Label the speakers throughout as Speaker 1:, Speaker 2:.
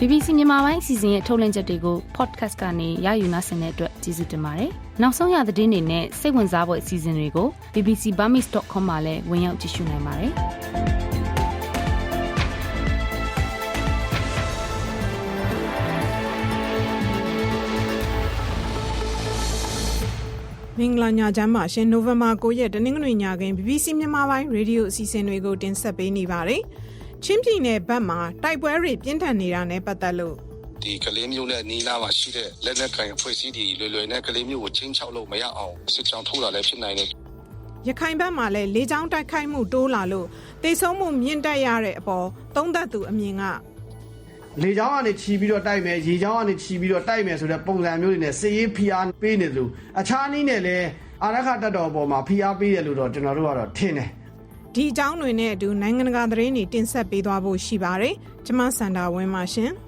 Speaker 1: BBC မြန်မာပိုင်းအစီအစဉ်ရဲ့ထုတ်လွှင့်ချက်တွေကို podcast ကနေရယူနိုင်တဲ့အတွက်ကျေးဇူးတင်ပါတယ်။နောက်ဆုံးရသတင်းတွေနဲ့စိတ်ဝင်စားဖို့အစီအစဉ်တွေကို bbcburmese.com မှာလည်းဝင်ရောက်ကြည့်ရှုနိုင်ပါတယ်။
Speaker 2: မင်္ဂလာညချမ်းပါရှင်နိုဝင်ဘာ9ရက်တနင်္ဂနွေညခင်း BBC မြန်မာပိုင်းရေဒီယိုအစီအစဉ်တွေကိုတင်ဆက်ပေးနေပါတယ်။ ချင်းပြည်နယ်ဘက်မှာတိုက်ပွဲတွေပြင်းထန်နေတာနဲ့ပတ်သက်လို့
Speaker 3: ဒီကလေးမျိုးနဲ့နီလာမှာရှိတဲ့လက်နက်ကိုင်ဖွဲ့စည်းတွေလွယ်လွယ်နဲ့ကလေးမျိုးကိုချင်းချောက်လို့မရအောင်စစ်ကြောင်းထုတ်လာလည်းဖြစ်နိုင်တယ်
Speaker 2: ရခိုင်ဘက်မှာလည်းလေကြောင်းတိုက်ခိုက်မှုတိုးလာလို့တေဆုံးမှုမြင့်တက်ရတဲ့အပေါ်သုံးသက်သူအမြင်က
Speaker 4: လေကြောင်းကနေခြီးပြီးတော့တိုက်မယ်ရေကြောင်းကနေခြီးပြီးတော့တိုက်မယ်ဆိုတဲ့ပုံစံမျိုးတွေနဲ့စစ်ရေးဖိအားပေးနေတယ်လို့အခြားနည်းနဲ့လည်းအာရခတက်တော်ပေါ်မှာဖိအားပေးတယ်လို့တော့ကျွန်တော်တို့ကတော့ထင်တယ်
Speaker 2: ဒီအကြောင်းတွေနဲ့အတူနိုင်ငံတကာသတင်းတွေတင်ဆက်ပေးသွားဖို့ရှိပါတယ်။ကျွန်မစန္ဒာဝင်းပါရှင်။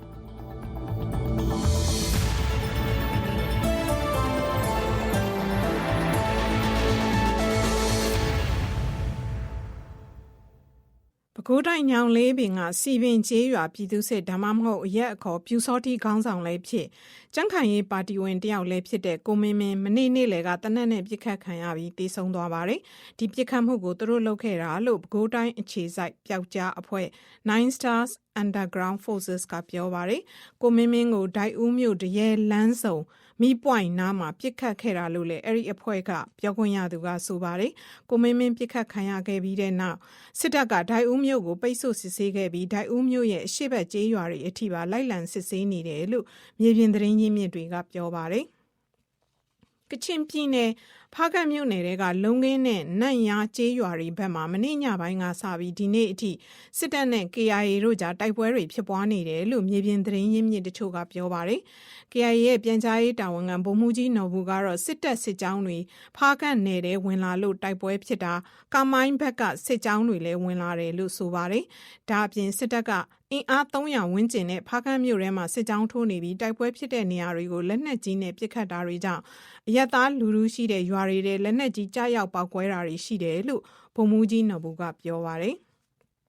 Speaker 2: ကိုးတိုင်ညောင်လေးပင်ကစီပင်ကျေးရွာပြည်သူစစ်ဒါမှမဟုတ်အရက်အခေါ်ပြူစောတိခေါင်းဆောင်လည်းဖြစ်ကြန့်ခိုင်ရေးပါတီဝင်တယောက်လည်းဖြစ်တဲ့ကိုမင်းမင်းမနေ့နေ့လယ်ကတနက်နဲ့ပြစ်ခတ်ခံရပြီးတေဆုံးသွားပါတယ်။ဒီပြစ်ခတ်မှုကိုသူတို့လုပ်ခဲ့တာလို့ပဲခူးတိုင်းအခြေစိုက်ပျောက်ကြားအဖွဲ့9 Stars Underground Forces ကပြောပါတယ်။ကိုမင်းမင်းကိုဒိုက်ဦးမြို့တရဲလန်းစုံ မီးပွိုင်နားမှာပြစ်ခတ်ခဲ့တာလို့လည်းအဲ့ဒီအဖွဲ့ကပြောခွင့်ရသူကဆိုပါတယ်။ကိုမင်းမင်းပြစ်ခတ်ခံရခဲ့ပြီးတဲ့နောက်စစ်တပ်ကဒိုက်ဦးမြို့ကိုပိတ်ဆို့စစ်ဆေးခဲ့ပြီးဒိုက်ဦးမြို့ရဲ့အရှိတ်ကျေးရွာတွေအထိပါလိုက်လံစစ်ဆေးနေတယ်လို့မြေပြင်သတင်းရင်းမြစ်တွေကပြောပါတယ်။ ကချင်ပြည်နယ်ဖားကတ်မြို့နယ်ကလုံကင်းနဲ့နန့်ရားကျေးရွာတွေဘက်မှာမနေ့ညပိုင်းကစပြီးဒီနေ့အထိစစ်တပ်နဲ့ KIA တို့ကြားတိုက်ပွဲတွေဖြစ်ပွားနေတယ်လို့မြေပြင်သတင်းရင်းမြစ်တချို့ကပြောပါတယ်။ KIA ရဲ့ပြန်ကြားရေးတာဝန်ခံဗိုလ်မှူးကြီးနော်ဘူးကတော့စစ်တပ်စစ်ကြောင်းတွေဖားကတ်နယ်ထဲဝင်လာလို့တိုက်ပွဲဖြစ်တာကမိုင်းဘက်ကစစ်ကြောင်းတွေလည်းဝင်လာတယ်လို့ဆိုပါတယ်။ဒါအပြင်စစ်တပ်ကအင်အား300ဝန်းကျင်နဲ့ဖားကတ်မြို့ထဲမှာစစ်ကြောင်းထိုးနေပြီးတိုက်ပွဲဖြစ်တဲ့နေရာတွေကိုလက်နက်ကြီးနဲ့ပစ်ခတ်တာတွေကြောင့်အရက်သားလူလူရှိတဲ့ရွာတွေထဲလက်နက်ကြီးကြားရောက်ပောက်ကွဲတာတွေရှိတယ်လို့ဗိုလ်မှူးကြီးနော်ဘူးကပြောပါတယ်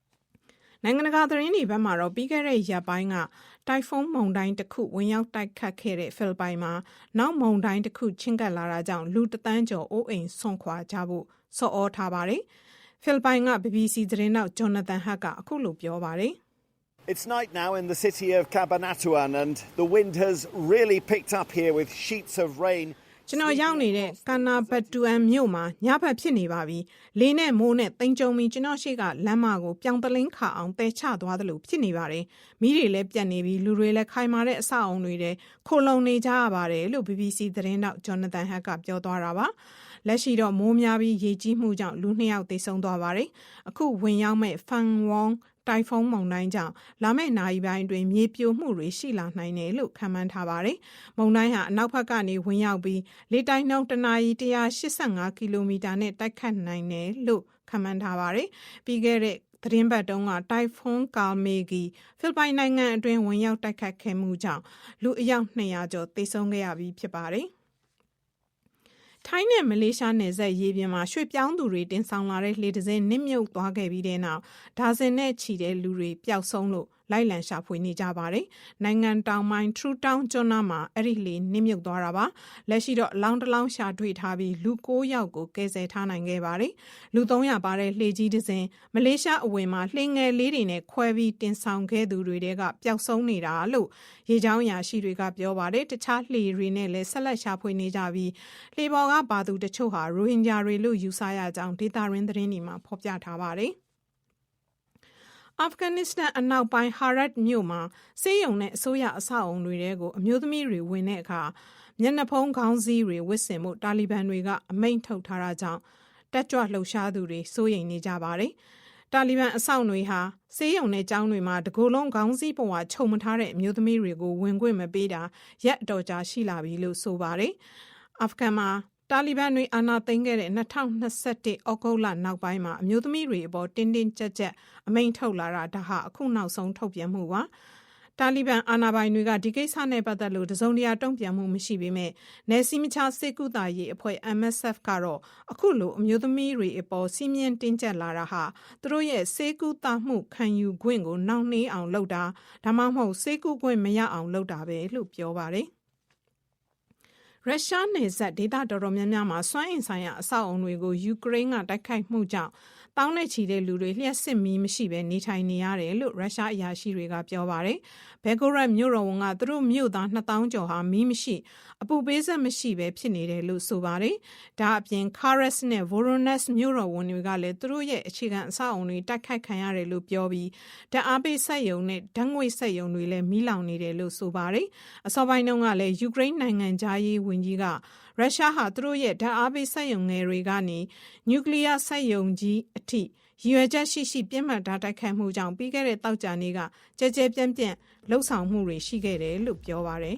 Speaker 2: ။နိုင်ငံတကာသတင်းတွေဘက်မှာတော့ပြီးခဲ့တဲ့ရက်ပိုင်းကတိုင်ဖုန်းမုန်တိုင်းတစ်ခုဝင်ရောက်တိုက်ခတ်ခဲ့တဲ့ဖိလစ်ပိုင်မှာနောက်မုန်တိုင်းတစ်ခုချင်းကပ်လာတာကြောင့်လူတသန်းကျော်အိုးအိမ်ဆွန့်ခွာကြဖို့ဆော်ဩထားပါတယ်။ဖိလစ်ပိုင်က BBC သတင်းတောက်ဂျော်နသန်ဟတ်ကအခုလိုပြောပါတယ်။
Speaker 5: It's night now in the city of Cabanatuan and the wind has really picked up here with sheets of rain
Speaker 2: ကျွန်တော်ရောက်နေတဲ့ကာနာဘတ်တူအန်မြို့မှာညဘက်ဖြစ်နေပါပြီ။လေးနဲ့မိုးနဲ့တင်ကြုံပြီးကျွန်တော်ရှိကလမ်းမကိုပြောင်းတလင်းခါအောင်တဲချသွားသလိုဖြစ်နေပါတယ်။မိတွေလည်းပြတ်နေပြီးလူတွေလည်းခိုင်မာတဲ့အဆောက်အုံတွေထဲခိုလုံနေကြရပါတယ်လို့ BBC သတင်းတောက်ဂျော်နသန်ဟတ်ကပြောသွားတာပါ။လက်ရှိတော့မိုးများပြီးရေကြီးမှုကြောင့်လူနှစ်ယောက်သေဆုံးသွားပါတယ်။အခုဝင်ရောက်မဲ့ဖန်ဝေါင် တိုင်ဖုန်းမုန်တိုင်းကြောင့်လာမယ့်နာရီပိုင်းအတွင်းမြေပြိုမှုတွေရှိလာနိုင်တယ်လို့ခန့်မှန်းထားပါတယ်။မုန်တိုင်းဟာအနောက်ဘက်ကနေဝင်ရောက်ပြီးလေတိုက်နှုန်းတနာရီ185ကီလိုမီတာနဲ့တိုက်ခတ်နိုင်တယ်လို့ခန့်မှန်းထားပါတယ်။ပြီးခဲ့တဲ့သတင်းပတ်တုန်းကတိုင်ဖွန်းကာမေဂီဖိလစ်ပိုင်နိုင်ငံအတွင်းဝင်ရောက်တိုက်ခတ်ခဲ့မှုကြောင့်လူအယောက်200ကျော်သေဆုံးခဲ့ရပြီးဖြစ်ပါတယ် ထိုင်းနဲ့မလေးရှားနယ်စပ်ရေပြင်မှာရွှေ့ပြောင်းသူတွေတင်ဆောင်လာတဲ့လှေတစ်စင်းနစ်မြုပ်သွားခဲ့ပြီးတဲ့နောက်ဒါဇင်နဲ့ချီတဲ့လူတွေပျောက်ဆုံးလို့ လိုက်လံရှာဖွေနေကြပါတယ်။နိုင်ငံတောင်ပိုင်း True Town ကျွန်းနာမှာအဲ့ဒီလေနစ်မြုပ်သွားတာပါ။လက်ရှိတော့အလောင်းတလောင်းရှာတွေ့ထားပြီးလူ9ယောက်ကိုကယ်ဆယ်ထားနိုင်ခဲ့ပါတယ်။လူ300ပါတဲ့လှေကြီးတစ်စင်းမလေးရှားအဝင်မှာလှေငယ်လေးတွေနဲ့ခွဲပြီးတင်ဆောင်ခဲ့သူတွေကပျောက်ဆုံးနေတာလို့ရေချောင်းရာရှိတွေကပြောပါတယ်။တခြားလှေတွေနဲ့လည်းဆက်လက်ရှာဖွေနေကြပြီးလှေပေါ်ကပါသူတချို့ဟာရိုဟင်ဂျာတွေလို့ယူဆရကြောင်းဒေတာရင်းသတင်းတွေမှာဖော်ပြထားပါတယ်။ အာဖဂန်နစ္စတန်အနောက်ပိုင်းဟာရတ်မြို့မှာစေယုံနဲ့အစိုးရအဆောက်အုံတွေကိုအမျိုးသမီးတွေဝင်တဲ့အခါမျက်နှာဖုံးခေါင်းစည်းတွေဝတ်ဆင်မှုတာလီဘန်တွေကအမိန့်ထုတ်ထားတာကြောင့်တက်ကြွလှုပ်ရှားသူတွေစိုးရိမ်နေကြပါတယ်။တာလီဘန်အဆောက်တွေဟာစေယုံနဲ့ကျောင်းတွေမှာတကူလုံးခေါင်းစည်းပေါ်ကခြုံမထားတဲ့အမျိုးသမီးတွေကိုဝင်ခွင့်မပေးတာရက်အတော်ကြာရှိလာပြီလို့ဆိုပါတယ်။အာဖဂန်မှာ တာလီဘန်တွေအာဏာသိမ်းခဲ့တဲ့2021ဩဂုတ်လနောက်ပိုင်းမှာအမျိုးသမီးတွေအပေါ်တင်းတင်းကြပ်ကြပ်အမိန့်ထုတ်လာတာဒါဟာအခုနောက်ဆုံးထုတ်ပြန်မှုပါတာလီဘန်အာဏာပိုင်တွေကဒီကိစ္စနဲ့ပတ်သက်လို့တစုံတရာတုံ့ပြန်မှုမရှိပေမဲ့နယ်စည်းမခြားစစ်ကူတာရေးအဖွဲ့ MSF ကတော့အခုလိုအမျိုးသမီးတွေအပေါ်စီးမြင်တင်းကျပ်လာတာဟာသူတို့ရဲ့စေကူတာမှုခံယူခွင့်ကိုနှောင့်နှေးအောင်လုပ်တာဒါမှမဟုတ်စေကူခွင့်မရအောင်လုပ်တာပဲလို့ပြောပါတယ် ရုရှားနယ်စပ်ဒေသတော်တော်များများမှာ စွမ်းအင်ဆိုင်ရာ အဆောက်အုံတွေကို ယူကရိန်းက တိုက်ခိုက်မှုကြောင့် တောင်းနဲ့ချီတဲ့လူတွေလျှက်စစ်မီးမရှိဘဲနေထိုင်နေရတယ်လို့ရုရှားအရာရှိတွေကပြောပါတယ်။ဘယ်ဂိုရက်မြို့တော်ဝန်ကသူတို့မြို့သား2000ကျော်ဟာမီးမရှိအပူပေးဆက်မရှိဘဲဖြစ်နေတယ်လို့ဆိုပါတယ်။ဒါအပြင် Kharas နဲ့ Voronezh မြို့တော်ဝန်တွေကလည်းသူတို့ရဲ့အခြေခံအဆောက်အုံတွေတိုက်ခိုက်ခံရတယ်လို့ပြောပြီးဓာတ်အားပေးစက်ရုံနဲ့ဓာတ်ငွေ့စက်ရုံတွေလည်းမီးလောင်နေတယ်လို့ဆိုပါတယ်။အစောပိုင်းတုန်းကလည်းယူကရိန်းနိုင်ငံသားရေးဝန်ကြီးက ရုရှားဟာသူတို့ရဲ့ဓာတ်အားပေးစက်ရုံငယ်တွေကနေနျူကလ িয়ার စက်ရုံကြီးအထိရည်ရွယ်ချက်ရှိရှိပြင်းမှတ်ထားတိုက်ခိုက်မှုကြောင့်ပြီးခဲ့တဲ့တောက်ကြနေ့ကကြဲကြဲပြန့်ပြန့်လှုပ်ဆောင်မှုတွေရှိခဲ့တယ်လို့ပြောပါရယ်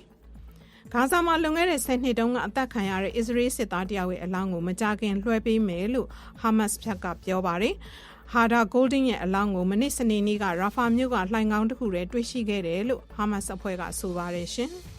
Speaker 2: ဂါဇာမှာလွန်ခဲ့တဲ့10နှစ်တုန်းကအသက်ခံရတဲ့အစ္စရေးစစ်သားတယောက်ရဲ့အလောင်းကိုမကြခင်လွှဲပေးမယ်လို့ဟာမတ်စ်ဖြတ်ကပြောပါရယ်ဟာဒါဂိုးဒင်းရဲ့အလောင်းကိုမနေ့စနေနေ့ကရာဖာမြို့ကလှိုင်ကောင်းတစ်ခုထဲတွေ့ရှိခဲ့တယ်လို့ဟာမတ်စ်အဖွဲ့ကဆိုပါတယ်ရှင်။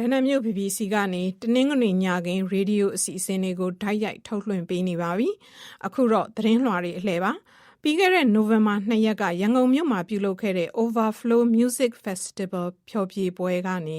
Speaker 2: လန်ဒန်မြို့ BBC ကနေ တနင်္ဂနွေညခင်း ရေဒီယိုအစီအစဉ်တွေကိုဓာတ်ရိုက်ထုတ်လွှင့်ပေးနေပါပြီ။အခုတော့ သတင်းလွှာတွေ အလှည့်ပါ။ ပြီးခဲ့တဲ့နိုဝင်ဘာ2ရက်ကရန်ကုန်မြို့မှာပြုလုပ်ခဲ့တဲ့ Overflow Music Festival ဖျော်ဖြေပွဲကနေ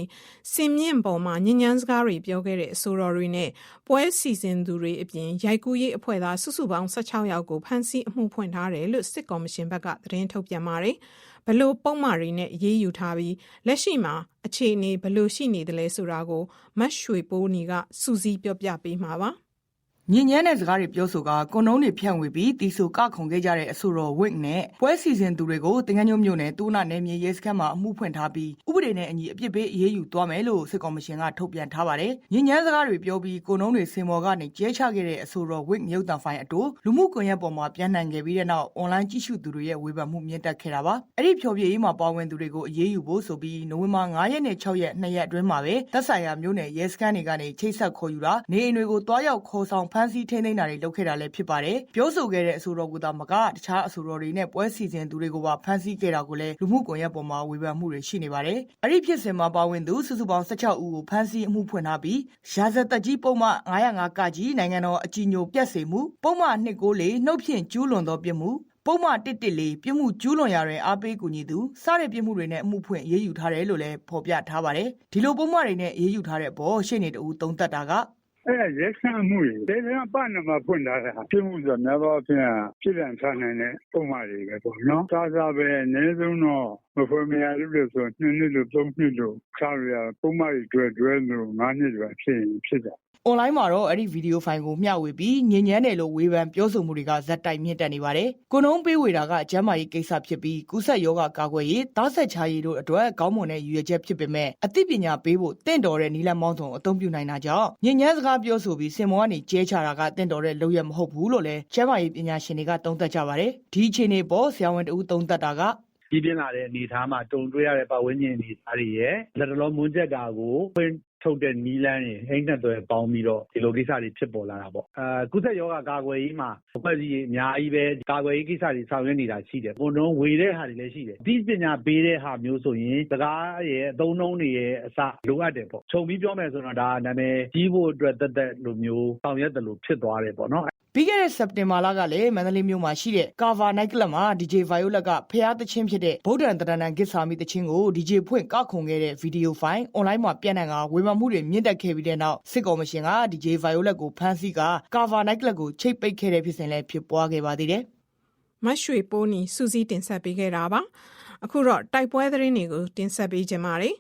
Speaker 2: စင်မြင့်ပေါ်မှာညဉ့်ညမ်းစကားတွေပြောခဲ့တဲ့အဆိုတော်တွေနဲ့ပွဲစီစဉ်သူတွေအပြင်ရိုက်ကူးရေးအဖွဲ့သားစုစုပေါင်း16ယောက်ကိုဖမ်းဆီးအမှုဖွင့်ထားတယ်လို့စစ်ကော်မရှင်ဘက်ကသတင်းထုတ်ပြန်ပါတယ်။ဘလို့ပုံမှားတွေနဲ့အေးအေးယူထားပြီးလက်ရှိမှာအခြေအနေဘလို့ရှိနေတယ်လဲဆိုတာကိုမတ်ရွှေပိုးနီကစူးစီးပြောပြပေးမှာပါ။
Speaker 6: ညဉ့်ညမ်းတဲ့စကားတွေပြောဆိုကကွန်တုံးတွေဖြန့်ဝေပြီးတီဆိုကခုန်ခဲ့ကြတဲ့အဆိုတော်ဝစ်နဲ့ပွဲစီစဉ်သူတွေကိုတင်ငန်းညုံမြို့နယ်တူနာနယ်မြေရဲစခန်းမှာအမှုဖွင့်ထားပြီးဥပဒေနဲ့အညီအပြစ်ပေးအရေးယူသွားမယ်လို့စစ်ကော်မရှင်ကထုတ်ပြန်ထားပါတယ်။ညဉ့်ညမ်းစကားတွေပြောပြီးကွန်တုံးတွေစင်မော်ကနေကျဲချခဲ့တဲ့အဆိုတော်ဝစ်မြုပ်တံဖိုင်အတူလူမှုကွန်ရက်ပေါ်မှာပြန်နှံခဲ့ပြီးတဲ့နောက်အွန်လိုင်းကြည့်ရှုသူတွေရဲ့ဝေဖန်မှုမြင့်တက်ခဲ့တာပါ။အဲ့ဒီဖြောပြရေးမှာပါဝင်သူတွေကိုအရေးယူဖို့ဆိုပြီးနိုဝင်ဘာ9ရက်နဲ့6ရက်2ရက်အတွင်းမှာပဲသက်ဆိုင်ရာမြို့နယ်ရဲစခန်းတွေကနေချိတ်ဆက်ခေါ်ယူတာနေအိမ်တွေကိုတွားရောက်ခေါ်ဆောင်ဖမ်းဆီးထိန်းသိမ်းတာတွေလုပ်ခဲ့တာလည်းဖြစ်ပါတယ်။ပြောဆိုခဲ့တဲ့အဆိုတော်ကသာမကတခြားအဆိုတော်တွေနဲ့ပွဲစီစဉ်သူတွေကိုပါဖမ်းဆီးခဲ့တာကိုလည်းလူမှုကွန်ရက်ပေါ်မှာဝေဖန်မှုတွေရှိနေပါတယ်။အဲ့ဒီဖြစ်စဉ်မှာပါဝင်သူစုစုပေါင်း16ဦးကိုဖမ်းဆီးအမှုဖွင့်ထားပြီးရာဇသက်ကြီးပုံမှ905ကကြီးနိုင်ငံတော်အကြီးညိုပြတ်စေမှုပုံမှ294နှုတ်ဖြင့်ကျူးလွန်သောပြစ်မှုပုံမှ114ပြစ်မှုကျူးလွန်ရာတွင်အားပေးကူညီသူစတဲ့ပြစ်မှုတွေနဲ့အမှုဖွင့်ရေးယူထားတယ်လို့လည်းဖော်ပြထားပါတယ်။ဒီလိုပုံမှန်တွေနဲ့ရေးယူထားတဲ့အပေါ်ရှေ့နေတူသုံးသက်တာက
Speaker 7: အဲ့ဒါရဲစခန်းမှုတွေဒေသနာပနမှာဖွင့်ထားတဲ့ဟာပြမှုဆိုများသောအားဖြင့်ပြည်လည်ထားနိုင်တဲ့ပုံမှန်တွေပဲပေါ့နော်။စားစားပဲအနည်းဆုံးတော့မဖွင့်မရလို့လို့ဆို2နှစ်လို့3နှစ်လို့ခါရပုံမှန်တွေတွဲတွဲလို့9နှစ်ကျော်ဖြစ်ရင်ဖြစ်တာ
Speaker 6: အွန်လိုင်းမှာတော့အဲ့ဒီဗီဒီယိုဖိုင်ကိုမျှဝေပြီးညဉ့်ညမ်းတယ်လို့ဝေဖန်ပြောဆိုမှုတွေကဇက်တိုက်မြင့်တက်နေပါတယ်။ကိုနှုံးပေးဝေတာကကျမ်းမာရေးကိစ္စဖြစ်ပြီးကူးဆက်ယောဂကာကွယ်ရေးသားဆက်ချရေးတို့အတွက်ကောင်းမွန်တဲ့ရည်ရွယ်ချက်ဖြစ်ပေမဲ့အသိပညာပေးဖို့တင့်တော်တဲ့နီလန်မောင်းစုံအသုံးပြုနိုင်တာကြောင့်ညဉ့်ညမ်းစကားပြောဆိုပြီးစင်မောကနေကျဲချတာကတင့်တော်တဲ့လုပ်ရမဟုတ်ဘူးလို့လည်းကျမ်းမာရေးပညာရှင်တွေကသုံးသပ်ကြပါတယ်။ဒီအခြေအနေပေါ်ဆရာဝန်တဦးသုံးသပ်တာက
Speaker 8: ကြီးပြင်းလာတဲ့အနေအထားမှာတုံတွေ့ရတဲ့ပတ်ဝန်းကျင်အနေအထားတွေရဲ့လက်တလုံးမွန်းချက်တာကိုဖွင့် ထုတ်တဲ့နီလန်းတွေအိမ်နဲ့သွဲပေါင်းပြီးတော့ ဒီလိုကိစ္စတွေ ဖြစ်ပေါ်လာတာပေါ့အာကုသယောဂကာကွယ်ရေးမှာ အဖွဲ့အစည်းအများကြီးပဲ ကာကွယ်ရေးကိစ္စတွေ ဆောင်ရွက်နေတာ ရှိတယ်ပုံတော့ဝေတဲ့ဟာတွေလည်း ရှိတယ်ဒီပညာပေးတဲ့ဟာမျိုးဆိုရင် စကားရဲ့အသုံးနှုန်းတွေရဲ့အစ လိုအပ်တယ်ပေါ့ ခြုံပြီးပြောမယ်ဆိုတော့ ဒါ နာမည်ကြီးဖို့အတွက်တက်တက်လိုမျိုး ဆောင်ရွက်တယ်လို့ဖြစ်သွားတယ်ပေါ့နော်
Speaker 6: ပြီးခဲ့တဲ့စက်တင်ဘာလကလည်းမန္တလေးမြို့မှာရှိတဲ့ Cover Night Club မှာ DJ Violet ကဖျားသချင်းဖြစ်တဲ့ဗုဒ္ဓံတရဏံဂစ်စာမီသချင်းကို DJ ဖွင့်ကခုန်ခဲ့တဲ့ဗီဒီယိုဖိုင်အွန်လိုင်းမှာပြန့်နှံ့ကဝေဖန်မှုတွေမြင့်တက်ခဲ့ပြီးတဲ့နောက်စစ်ကော်မရှင်က DJ Violet ကိုဖမ်းဆီးက Cover Night Club ကိုချိတ်ပိတ်ခဲ့တဲ့ဖြစ်စဉ်လည်းဖြစ်ပွားခဲ့ပါသေးတယ်။
Speaker 2: မတ်ရွှေပိုးနီစူးစီးတင်ဆက်ပေးခဲ့တာပါအခုတော့တိုက်ပွဲသတင်းတွေကိုတင်ဆက်ပေးကြပါမယ်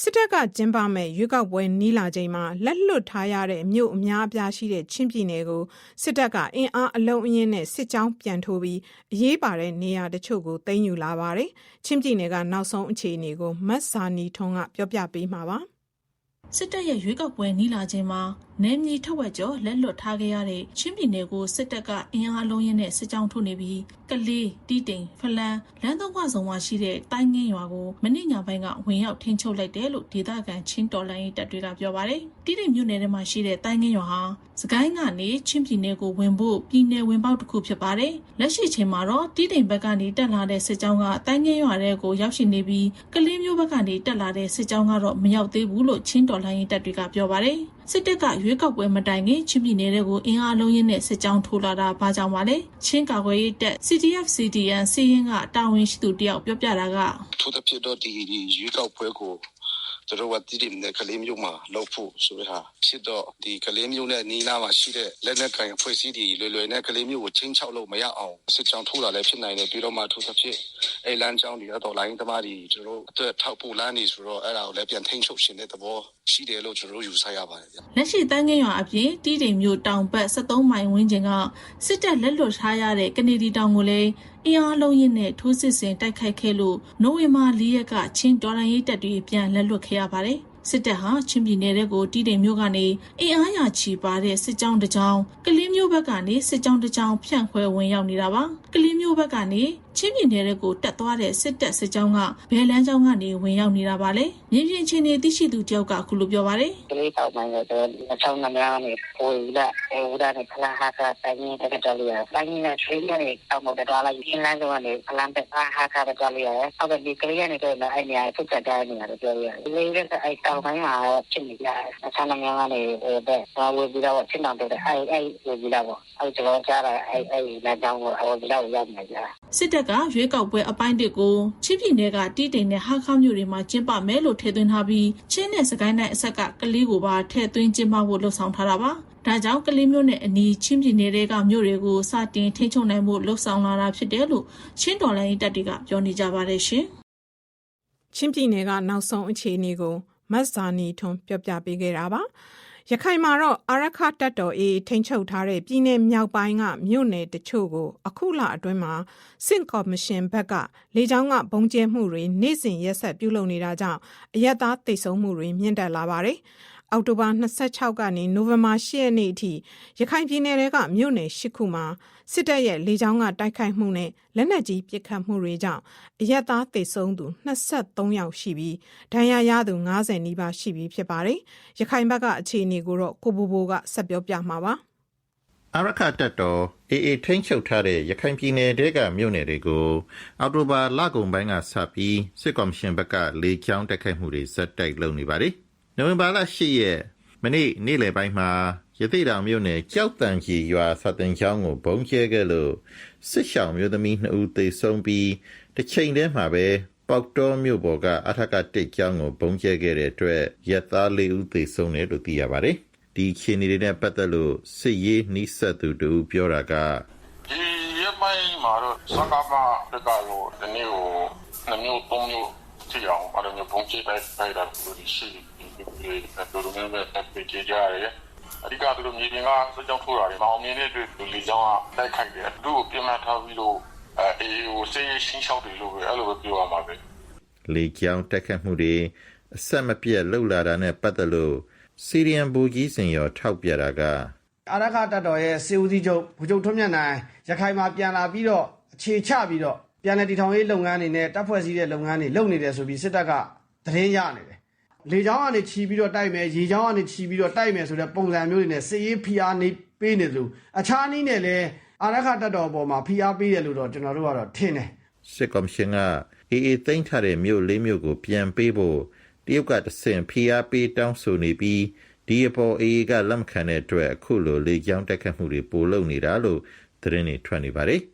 Speaker 2: စစ်တပ်ကကျင်းပမဲ့ရွေးကောက်ပွဲနီးလာချိန်မှာလက်လွတ်ထားရတဲ့မြို့အများအပြားရှိတဲ့ချင်းပြည်နယ်ကိုစစ်တပ်ကအင်အားအလုံးအင်းနဲ့စစ်ကြောင်းပြန်ထိုးပြီးအရေးပါတဲ့နေရာတချို့ကိုသိမ်းယူလာပါတယ်။ချင်းပြည်နယ်ကနောက်ဆုံးအခြေအနေကိုမတ်ဇာနီထွန်းကပြောပြပေးမှာပါ။
Speaker 9: စစ်တပ်ရဲ့ရွေးကောက်ပွဲနီးလာခြင်းမှာနယ်မြေထက်ဝက်ကျော်လက်လွတ်ထားခဲ့ရတဲ့ချင်းပြည်နယ်ကိုစစ်တပ်ကအင်အားအလုံးရင်းနဲ့စစ်ကြောင်းထုတ်နေပြီးကလေးတီးတိမ်ဖလန်းလမ်းသုံးခွဆောင်မှာရှိတဲ့တိုင်းငင်းရွာကိုမနေ့ညပိုင်းကဝင်ရောက်ထိန်းချုပ်လိုက်တယ်လို့ဒေသခံချင်းတော်လိုင်းရေးတပ်တွေကပြောပါတယ်တီးတိမ်မြို့နယ်ထဲမှာရှိတဲ့တိုင်းငင်းရွာဟာစကိုင်းကနေချင်းပြည်နယ်ကိုဝင်ဖို့ပြည်နယ်ဝင်ပေါက်တစ်ခုဖြစ်ပါတယ်လက်ရှိချိန်မှာတော့တီးတိမ်ဘက်ကနေတက်လာတဲ့စစ်ကြောင်းကတိုင်းငင်းရွာထဲကိုရောက်ရှိနေပြီးကလေးမျိုးဘက်ကနေတက်လာတဲ့စစ်ကြောင်းကတော့မရောက်သေးဘူးလို့ချင်းတော်လိုင်းရေးတပ်တွေကပြောပါတယ်စစ်တပ်ကရွေးကောက်ပွဲမတိုင်ခင်ချင်းပြည်နယ်တွေကိုအင်အားလုံးရင်းနဲ့စစ်ကြောင်းထိုးလာတာဘာကြောင့်ပါလဲချင်းကာကွယ်ရေးတပ် CDF CDN စီရင်ကတာဝန်ရှိသူတယောက်ပြောပြတာက
Speaker 3: ထို့တစ်ဖြစ်တော့ဒီရွေးကောက်ပွဲကို သူတို့ကတည်တည်နဲ့ကလေးမျိုးမှာလောက်ဖို့ဆိုရဟာဖြစ်တော့ဒီကလေးမျိုးနဲ့နီးနားမှာရှိတဲ့လက်နက်ကိုင်ဖွဲ့စည်းတွေလွယ်လွယ်နဲ့ကလေးမျိုးကိုချင်းချောက်လို့မရအောင်စစ်ကြောင်းထိုးလာလည်းဖြစ်နိုင်တယ်ပြီးတော့မှထို့တစ်ဖြစ်အဲလမ်းကြောင်းတွေတော့လိုင်းသမားတွေသူတို့အတွက်ထောက်ပို့လမ်းနေဆိုတော့အဲ့ဒါကိုလည်းပြန်ထိန်းချုပ်ရှင်တဲ့သဘောရှိတယ်လို့ကျွန်တော်တို့ယူဆရပါတယ်ဗျ
Speaker 9: လက်ရှိတန်းငင်းရွာအပြင်တီးတိမ်မြို့တောင်ဘက်73မိုင်ဝန်းကျင်ကစစ်တပ်လက်လွတ်ထားရတဲ့ကနေဒီတောင်ကိုလည်းအင်အားလုံးရင်းနဲ့ထိုးစစ်ဆင်တိုက်ခိုက်ခဲ့လို့နိုဝင်ဘာ၄ရက်ကချင်းတော်လိုင်းရေးတပ်တွေပြန်လက်လွတ်ခဲ့ရပါတယ်စစ်တပ်ဟာချင်းပြည်နယ်ကိုတီးတိမ်မြို့ကနေအင်အားရချီပါတဲ့စစ်ကြောင်းတစ်ကြောင်းကလေးမျိုးဘက်ကနေစစ်ကြောင်းတစ်ကြောင်းဖြန့်ခွဲဝင်ရောက်နေတာပါကလေးမျိုးဘက်ကနေချင်းပြည်နယ်ကိုတက်သွားတဲ့စစ်တပ်စစ်ကြောင်းကဘယ်လမ်းကြောင်းကနေဝင်ရောက်နေတာပါလဲမြင်းပြင်းချင်းနေသိရှိသူတယောက်ကအခုလိုပြောပါတယ်
Speaker 10: ကလေးတောက်မှန်းကတော့အချောင်းနှများနဲ့ပိုလာအဲဦးဒါနဲ့ဖလားဟာကတိုင်းနေတက်တော်လို့ရတိုင်းနေထရင်းနဲ့အောက်မတော်လာရင်းလမ်းတော့နဲ့ဖလန်ပဲဟာကတက်တော်လို့ရအောက်ကဒီကလေးနဲ့တော့အဲ့နေရာဖုတ်တက်တဲ့နေရာတော့ပြောရဒီလေးကအဲ့တောက်မှန်းမှာဖြစ်နေကြအချောင်းနှများနဲ့အဲဘာဝပြီးတော့ဖြစ်တော့တဲ့အဲ့အဲ့ပြီးတော့အဲ့ကျွန်တော်ကြားတာအဲ့အဲ့လမ်းကြောင်းကိုအော်ပြီးတော့ရောက်နေကြ
Speaker 9: စစ်တပ်ကရွေးကောက်ပွဲအပိုင်းတစ်ကိုချင်းပြည်နယ်ကတီးတိမ်နဲ့ဟာခါမြို့တွေမှာကျင်းပမယ်လို့ထည့်သွင်းထားပြီးချင်းနဲ့စကိုင်းတိုင်းအဆက်ကကလေးကိုပါထည့်သွင်းကျင်းပဖို့လှုံ့ဆော်ထားတာပါ။ဒါကြောင့်ကလေးမျိုးနဲ့အနီးချင်းပြည်နယ်တွေကမြို့တွေကိုစတင်ထိန်းချုပ်နိုင်ဖို့လှုံ့ဆော်လာတာဖြစ်တယ်လို့ချင်းတော်လိုင်းတပ်တွေကပြောနေကြပါတယ်ရှင်။
Speaker 2: ချင်းပြည်နယ်ကနောက်ဆုံးအခြေအနေကိုမတ်ဇာနီထွန်းပြောပြပေးခဲ့တာပါ ရခိုင်မှာတော့အာရခတပ်တော်အေးထိန်းချုပ်ထားတဲ့ပြည်내မြောက်ပိုင်းကမြို့နယ်တချို့ကို အခုလအတွင်းမှာစင့်ကော်မရှင်ဘက်ကလေကြောင်းကဘုံကျဲမှုတွေနေ့စဉ်ရက်ဆက်ပြုလုပ်နေတာကြောင့်အရက်သားတိတ်ဆုံးမှုတွေမြင့်တက်လာပါတယ် အောက်တိုဘာ26ကနေနိုဝင်ဘာ10ရက်နေ့အထိရခိုင်ပြည်နယ်တွေကမြို့နယ်10ခုမှာစစ်တပ်ရဲ့လေကြောင်းကတိုက်ခိုက်မှုနဲ့လက်နက်ကြီးပစ်ခတ်မှုတွေကြောင့်အရက်သားသေဆုံးသူ23ယောက်ရှိပြီးဒဏ်ရာရသူ90နီးပါးရှိပြီးဖြစ်ပါတယ်။ရခိုင်ဘက်ကအခြေအနေကိုတော့ကိုဘူဘိုကဆက်ပြောပြမှာပါ။
Speaker 11: အာရခတက်တော်အေအေထိန်းချုပ်ထားတဲ့ရခိုင်ပြည်နယ်တဲကမြို့နယ်တွေကိုအောက်တိုဘာလကုန်ပိုင်းကစပြီးစစ်ကော်မရှင်ဘက်ကလေကြောင်းတိုက်ခိုက်မှုတွေဇက်တိုက်လုပ်နေပါတယ်။ နိုဝင်ဘာလ10ရက်မနေ့နေ့လယ်ပိုင်းမှာရသေးတောင်မြို့နယ်ကြောက်တန်ကြီးရွာစတင်ချောင်းကိုဘုံကျဲခဲ့လို့စစ်ရှောင်မျိုးသမီး2ဦးသေဆုံးပြီးတစ်ချိန်တည်းမှာပဲပေါက်တော်မြို့ပေါ်ကအထက်ကတိတ်ကျောင်းကိုဘုံကျဲခဲ့တဲ့အတွက်ရက်သား၄ဦးသေဆုံးတယ်လို့သိရပါတယ်။ဒီအခြေအနေတွေနဲ့ပတ်သက်လို့စစ်ရေးနှိစက်သူတူပြောတာက
Speaker 12: ဒီရက်ပိုင်းမှာတော့စကားမတကလို့ဒီနေ့ကိုနှမျိုးသုံးမျိုးထိအောင်အဲ့လိုမျိုးပုံချိတိုက်တိုက်တာလို့ဒီရှိ ဒီဒီတို့တို့မျိုးပဲတက်ပြကြကြရတယ်အဓိကသူတို့မြေပြင်ကစကြောင်းထိုးတာတွေမအောင်မြင်တဲ့အတွက်လူလေးချောင်းကတိုက်ခိုက်တယ်သူ့ကိုပြင်မှထားပြီးတော့အဲအေးကိုစေးရှင်းလျှောက်တယ်လို့ပဲအဲ့လိုပဲပြောရမှာပဲ
Speaker 11: လေကြောင်းတက်ခတ်မှုတွေအဆက်မပြတ်လှုပ်လာတာနဲ့ပတ်သက်လို့စီရီယံဘူကြီးစင်ရောထောက်ပြတာက
Speaker 4: အာရခတပ်တော်ရဲ့စေဦးစီးချုပ်ဗိုလ်ချုပ်ထွန်းမြတ်နိုင်ရခိုင်မှာပြန်လာပြီးတော့အခြေချပြီးတော့ပြန်လည်တည်ထောင်ရေးလုပ်ငန်းတွေနဲ့တပ်ဖွဲ့စည်းတဲ့လုပ်ငန်းတွေလုပ်နေတယ်ဆိုပြီးစစ်တပ်ကသတင်းရနေတယ်။ လေကြောင်းကနေခြီးပြီးတော့တိုက်မယ်ရေကြောင်းကနေခြီးပြီးတော့တိုက်မယ်ဆိုတဲ့ပုံစံမျိုးတွေနဲ့စစ်ရေးဖိအားနေပေးနေလို့အခြားနည်းနဲ့လည်းအာရခတပ်တော်အပေါ်မှာဖိအားပေးတယ်လို့တော့ကျွန်တော်တို့ကတော့ထင်တယ်။
Speaker 11: စစ်ကော်မရှင်ကအေအေသိမ်းထားတဲ့မြို့လေးမြို့ကိုပြန်ပေးဖို့တရုတ်ကတဆင့်ဖိအားပေးတောင်းဆိုနေပြီးဒီအပေါ်အေအေကလက်မခံတဲ့အတွက်အခုလိုလေကြောင်းတက်ခတ်မှုတွေပိုလုပ်နေတာလို့သတင်းတွေထွက်နေပါတယ်။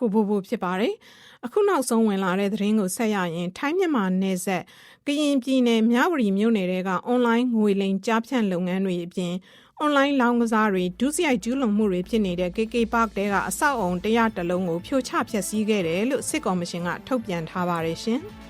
Speaker 2: ကိုဘူဘူဖြစ်ပါတယ်။အခုနောက်ဆုံးဝင်လာတဲ့သတင်းကိုဆက်ရရင်ထိုင်းမြန်မာနယ်စပ်ကရင်ပြည်နယ်မြဝတီမြို့နယ်တွေကအွန်လိုင်းငွေလိမ်ကြားဖြန့်လုပ်ငန်းတွေအပြင်အွန်လိုင်းလောင်းကစားတွေဒုစရိုက်ကျူးလွန်မှုတွေဖြစ်နေတဲ့ KK Park တဲကအဆောက်အုံ100တလုံးကိုဖြိုချဖျက်ဆီးခဲ့တယ်လို့စစ်ကော်မရှင်ကထုတ်ပြန်ထားပါတယ်ရှင်။